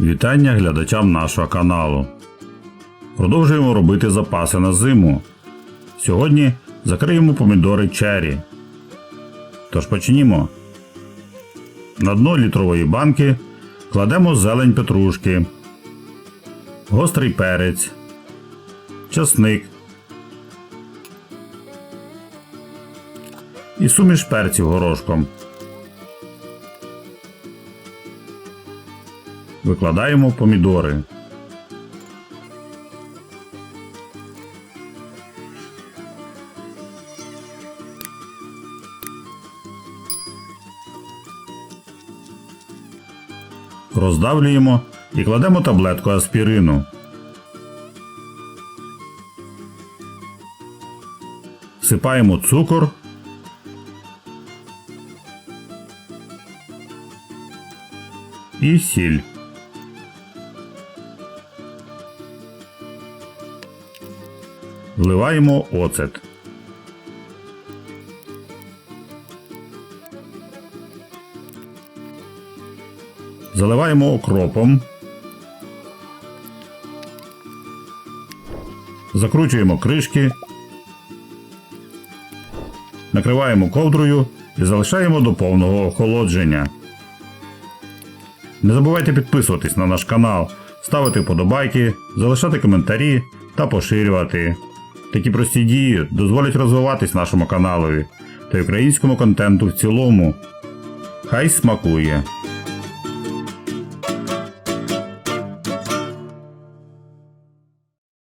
Вітання глядачам нашого каналу. Продовжуємо робити запаси на зиму. Сьогодні закриємо помідори черрі. Тож почнімо. На дно літрової банки кладемо зелень петрушки, гострий перець, часник і суміш перців горошком. Викладаємо помідори. Роздавлюємо і кладемо таблетку аспірину. Всипаємо цукор. І сіль. Вливаємо оцет. Заливаємо окропом. Закручуємо кришки. Накриваємо ковдрою і залишаємо до повного охолодження. Не забувайте підписуватись на наш канал, ставити вподобайки, залишати коментарі та поширювати. Такі прості дії дозволять розвиватись нашому каналові та українському контенту в цілому. Хай смакує!